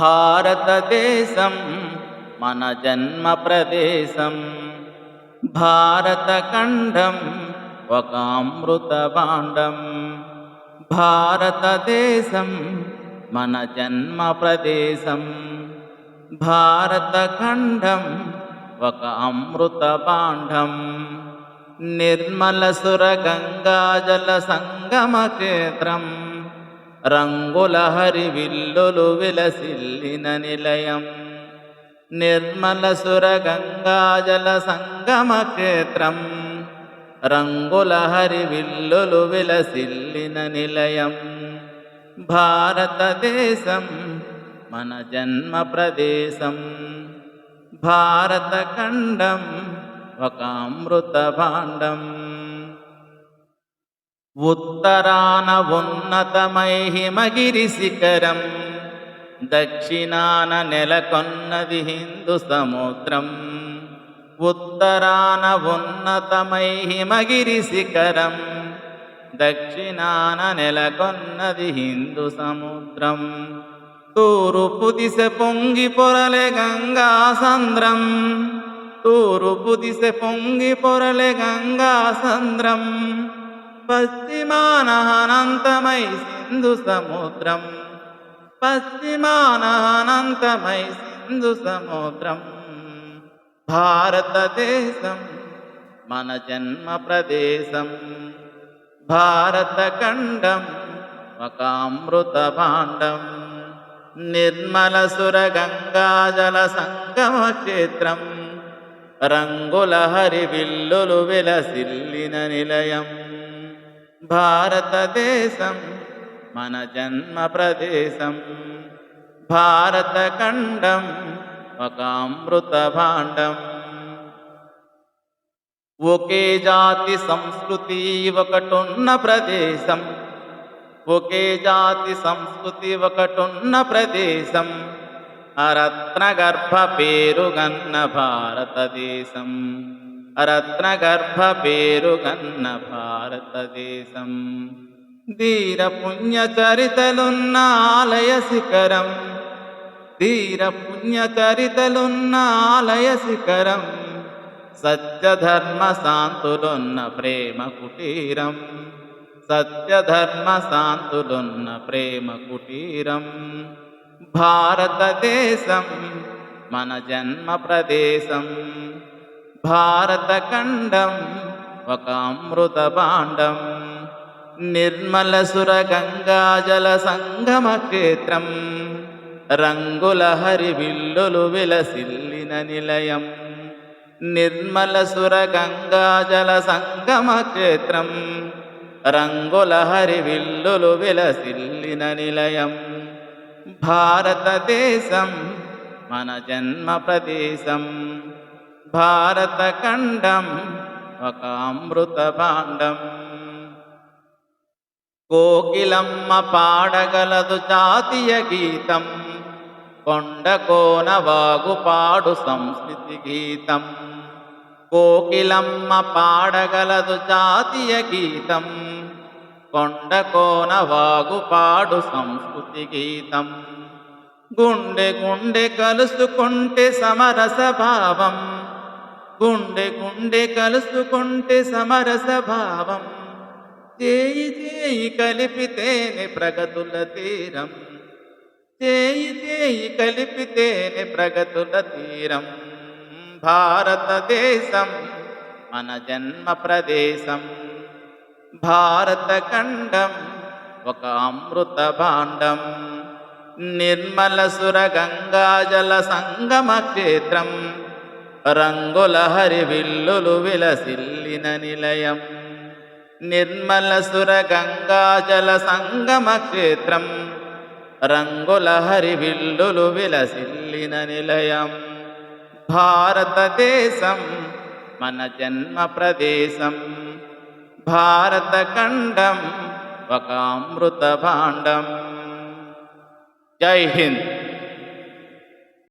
భారతదేశం మన జన్మ ప్రదేశం. భారతఖండం ఒక అమృత భాండం. భారతదేశం మన జన్మ ప్రదేశం. భారతఖండం ఒక అమృత భాండం. నిర్మల సుర గంగాజల సంగమ క్షేత్రం. రంగుల హరి విల్లులు విలసిల్లిన నిలయం. నిర్మల సుర గంగాజల సంగమ క్షేత్రం. రంగుల హరి విల్లులు విలసిల్లిన నిలయం. భారతదేశం మన జన్మ ప్రదేశం. భారతఖండం ఒక అమృత భాండం ఉత్తరాన ఉన్నతమై హిమగిరి శిఖరం దక్షిణాన నెలకొన్నది హిందూ సముద్రం. ఉత్తరాన ఉన్నతమై హిమగిరి శిఖరం దక్షిణాన నెలకొన్నది హిందూ సముద్రం. తూరుపు దిశ పొంగి పొరలే గంగా సంద్రం తూరుపు దిశ పొంగి పొరలే గంగా సంద్రం. పశ్చిమానహనంతమై సింధు సముద్రం. పశ్చిమానహనంతమై సింధు సముద్రం. భారతదేశం మన జన్మ ప్రదేశం. భారతఖండం ఒక అమృత భాండం. నిర్మల సుర గంగాజల సంగమ క్షేత్రం. రంగుల హరివిల్లులు విలసిల్లిన నిలయం. భారతదేశం మన జన్మ ప్రదేశం. భారతఖండం ఒక అమృత భాండం. ఒకే జాతి సంస్కృతి ఒకటున్న ప్రదేశం. ఒకే జాతి సంస్కృతి ఒకటున్న ప్రదేశం. రత్నగర్భ పేరుగన్న భారతదేశం. రత్నగర్భ పేరుగన్న భారతదేశం ధీర పుణ్య చరితలున్న ఆలయ శిఖరం ధీర పుణ్య చరితలున్న ఆలయ శిఖరం సత్యధర్మ శాంతులున్న ప్రేమ కుటీరం సత్యధర్మ శాంతులున్న ప్రేమ కుటీరం భారతదేశం మన జన్మ ప్రదేశం భారతఖండం ఒక అమృత భాండం నిర్మల సుర గంగాజల సంగమ క్షేత్రం. రంగుల హరివిల్లులు విలసిల్లిన నిలయం. నిర్మల సుర గంగాజల సంగమ క్షేత్రం. రంగుల హరివిల్లులు విలసిల్లిన నిలయం. భారతదేశం మన జన్మ ప్రదేశం. భారతఖండం ఒక అమృత భాండం కోకిలమ్మ పాడగలదు జాతీయ గీతం కొండ కోన వాగు సంస్కృతి గీతం. కోకిలమ్మ పాడగలదు జాతీయ గీతం కొండ కోన వాగు సంస్కృతి గీతం. గుండె గుండె కలుసుకుంటే సమరస భావం గుండె గుండె కలుసుకుంటే సమరస భావం. చేయి చేయి కలిపితేనే ప్రగతుల తీరం. చేయి చేయి కలిపితేనే ప్రగతుల తీరం. భారతదేశం మన జన్మ ప్రదేశం. భారత ఖండం ఒక అమృత భాండం. నిర్మల సుర గంగాజల సంగమ క్షేత్రం. రంగుల హరివిల్లులు విలసిల్లిన నిలయం. నిర్మల సుర గంగాజల సంగమ క్షేత్రం. రంగుల హరివిల్లులు విలసిల్లిన నిలయం. భారతదేశం మన జన్మ ప్రదేశం. భారత ఖండం ఒక అమృత భాండం. జై హింద్.